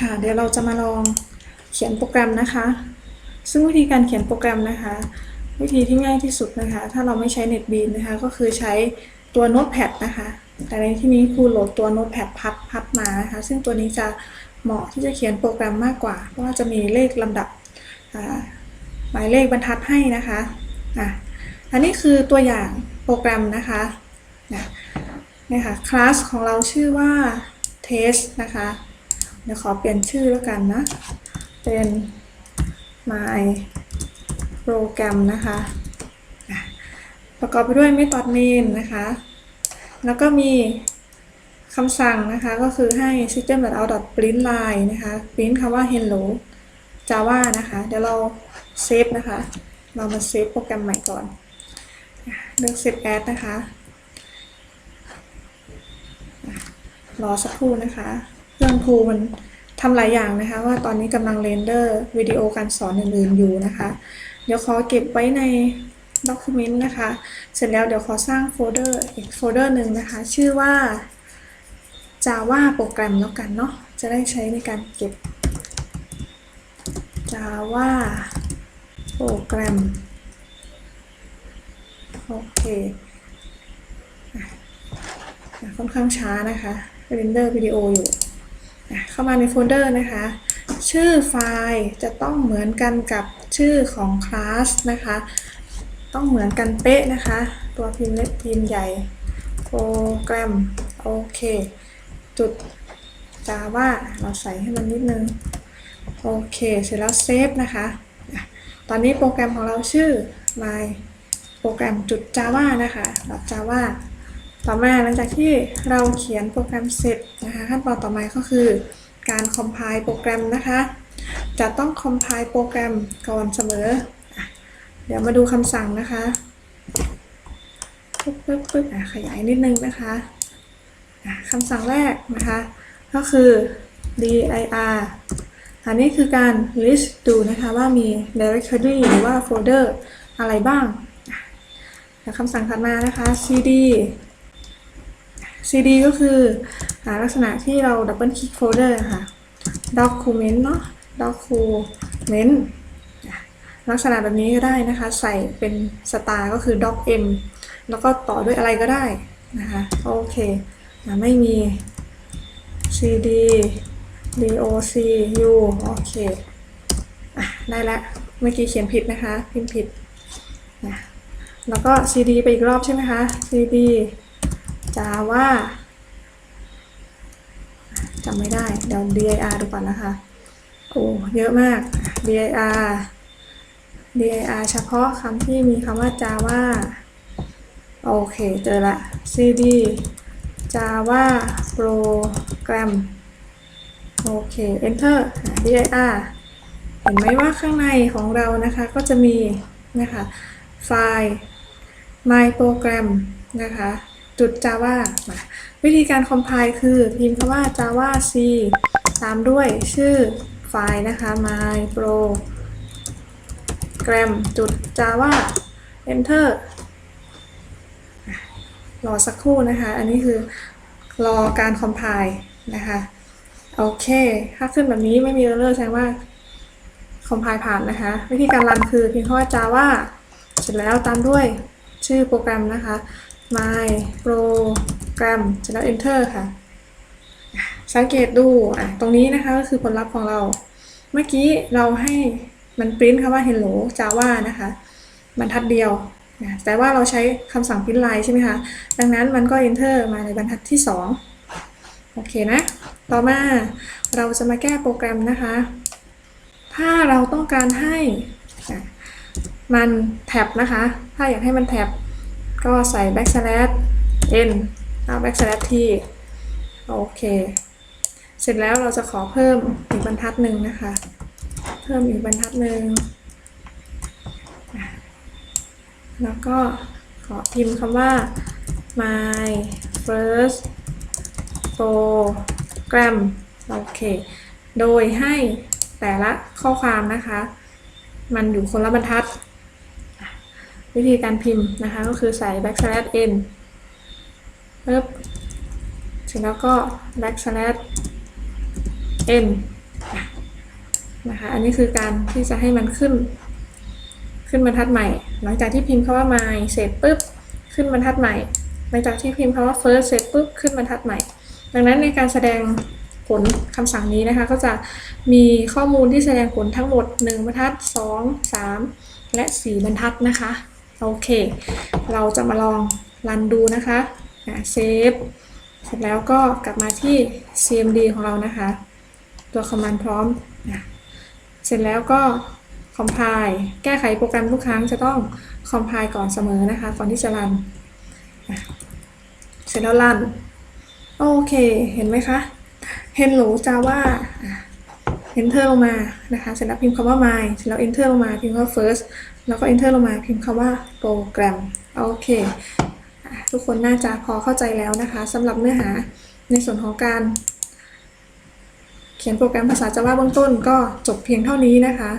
ค่ะ เดี๋ยวเราจะมาลองเขียนโปรแกรมนะคะ ซึ่งวิธีการเขียนโปรแกรมนะคะ วิธีที่ง่ายที่สุดนะคะ ถ้าเราไม่ใช้ NetBeans นะคะ ก็คือใช้ตัว Notepad นะคะ แต่ในที่นี้ครูโหลดตัว Notepad พับพับมานะคะ ซึ่งตัวนี้จะเหมาะที่จะเขียนโปรแกรมมากกว่า เพราะว่าจะมีเลขลำดับหมายเลขบรรทัดให้นะคะอะอันนี้คือตัวอย่างโปรแกรมนะคะนะนี่ค่ะคลาสของเราชื่อว่า test นะคะ ดี๋ยวขอเปลี่ยนชื่อแล้วกันนะ เป็น my program นะคะประกอบไปด้วย method main นะคะ แล้วก็มีคำสั่งนะคะ ก็คือให้ system.out.print line นะคะ print คำว่า hello java นะคะ เดี๋ยวเราเซฟนะคะ เรามาเซฟโปรแกรมใหม่ก่อน เลือก save as นะคะ รอสักครู่นะคะ เครื่องครูมันทำหลายอย่างนะคะ ว่าตอนนี้กำลังเรนเดอร์วิดีโอการสอนอื่นๆอยู่นะคะ เดี๋ยวขอเก็บไว้ใน Document นะคะ เสร็จแล้วเดี๋ยวขอสร้างโฟลเดอร์อีกโฟลเดอร์หนึ่งนะคะ ชื่อว่า Java โปรแกรมแล้วกันเนาะจะได้ใช้ในการเก็บ Java โปรแกรม โอเคค่อนข้างช้านะคะเรนเดอร์วิดีโออยู่ เข้ามาในโฟลเดอร์นะคะ ชื่อไฟล์จะต้องเหมือนกันกับชื่อของคลาสนะคะ ต้องเหมือนกันเป๊ะนะคะ ตัวพิมพ์เล็กพิมพ์ใหญ่ โปรแกรม โอเค จุด Java เราใส่ให้มันนิดนึง โอเค เสร็จแล้วเซฟนะคะ ตอนนี้โปรแกรมของเราชื่อ my โปรแกรมจุด Java นะคะ Java ต่อมาหลังจากที่เราเขียนโปรแกรมเสร็จนะคะขั้นตอนต่อมาก็คือการ compile โปรแกรมนะคะ จะต้อง compile โปรแกรมก่อนเสมอ เดี๋ยวมาดูคำสั่งนะคะปึ๊บปึ๊บปึ๊บขยายนิดนึงนะคะคำสั่งแรกนะคะ ก็คือ dir อันนี้คือการ list ดูนะคะว่ามี directory หรือว่า folder อะไรบ้างคำสั่งถัดมานะคะ cd cd ก็คืออาลักษณะที่เรา double click folder ค่ะ document เนาะ document ลักษณะแบบนี้ก็ได้นะคะ ใส่เป็น star ก็คือ doc m แล้วก็ต่อด้วยอะไรก็ได้นะคะ โอเค ไม่มี cd doc u โอเคอะได้แล้วเมื่อกี้เขียนผิดนะคะ พิมพ์ผิดนะแล้วก็ cd ไปอีกรอบใช่ไหมคะ cd java จำไม่ได้ เดี๋ยว dir ดูก่อนนะคะ โอ้เยอะมาก dir dir เฉพาะคำที่มีคำว่า java โอเค เจอละ cd java program โอเค enter dir เห็นไหมว่าข้างในของเรานะคะ ก็จะมีนะคะ ไฟล์ my program นะคะ จุด java มาวิธีการ compile คือพิมพ์คำว่า java c ตามด้วยชื่อไฟล์นะคะ my program จุด java enter รอสักครู่นะคะ อันนี้คือรอการ compile นะคะ โอเค ถ้าขึ้นแบบนี้ไม่มี error แสดงว่า compile ผ่านนะคะ วิธีการรันคือพียงแค่ว่า java เสร็จแล้วตามด้วยชื่อโปรแกรมนะคะ my program เสร็จแล้ว enter ค่ะ สังเกตดูอะตรงนี้นะคะก็คือผลลัพธ์ของเรา เมื่อกี้เราให้มันปริ้นคำว่า hello java นะคะบรรทัดเดียวนะแต่ว่าเราใช้คำสั่งพิมพ์ลน์ใช่ไหมคะ ดังนั้นมันก็ enter มาในบรรทัดที่ 2 โอเคนะ ต่อมาเราจะมาแก้โปรแกรมนะคะ ถ้าเราต้องการให้มันแท็บนะคะ ถ้าอยากให้มันแท็บ ก็ใส่ backslash n เอา backslash t โอเค เสร็จแล้วเราจะขอเพิ่มอีกบรรทัดหนึ่งนะคะ เพิ่มอีกบรรทัดหนึ่ง แล้วก็ขอพิมพ์คำว่า my first program โอเค โดยให้แต่ละข้อความนะคะ มันอยู่คนละบรรทัด วิธีการพิมพ์นะคะก็คือใส่ backslash n ปึ๊บเสร็จแล้วก็ backslash n นะคะ อันนี้คือการที่จะให้มันขึ้น ขึ้นบรรทัดใหม่ หลังจากที่พิมพ์คำว่า my เสร็จปุ๊บ ขึ้นบรรทัดใหม่ หลังจากที่พิมพ์คำว่า first เสร็จปุ๊บ ขึ้นบรรทัดใหม่ ดังนั้นในการแสดงผลคำสั่งนี้นะคะ ก็จะมีข้อมูลที่แสดงผลทั้งหมด 1 บรรทัด 2 3 และ 4 บรรทัดนะคะ โอเค เราจะมาลองรันดูนะคะเซฟเสร็จแล้วก็กลับมาที่ cmd ของเรานะคะ ตัวคอมมานด์พร้อมนะเสร็จแล้วก็ compile แก้ไขโปรแกรมทุกครั้งจะต้อง compile ก่อนเสมอนะคะ ก่อนที่จะรันนะเสร็จแล้วรัน โอเค เห็นไหมคะ Hello Java อะ enter ลงมานะคะเสร็จแล้วพิมพ์คำว่า my เสร็จแล้ว enter ลงมาพิมพ์คำว่า first แล้วก็ enter ลงมาพิมพ์คำว่า program โอเค ทุกคนน่าจะพอเข้าใจแล้วนะคะสำหรับเนื้อหาในส่วนของการเขียนโปรแกรมภาษา Java เบื้องต้นก็จบเพียงเท่านี้นะคะ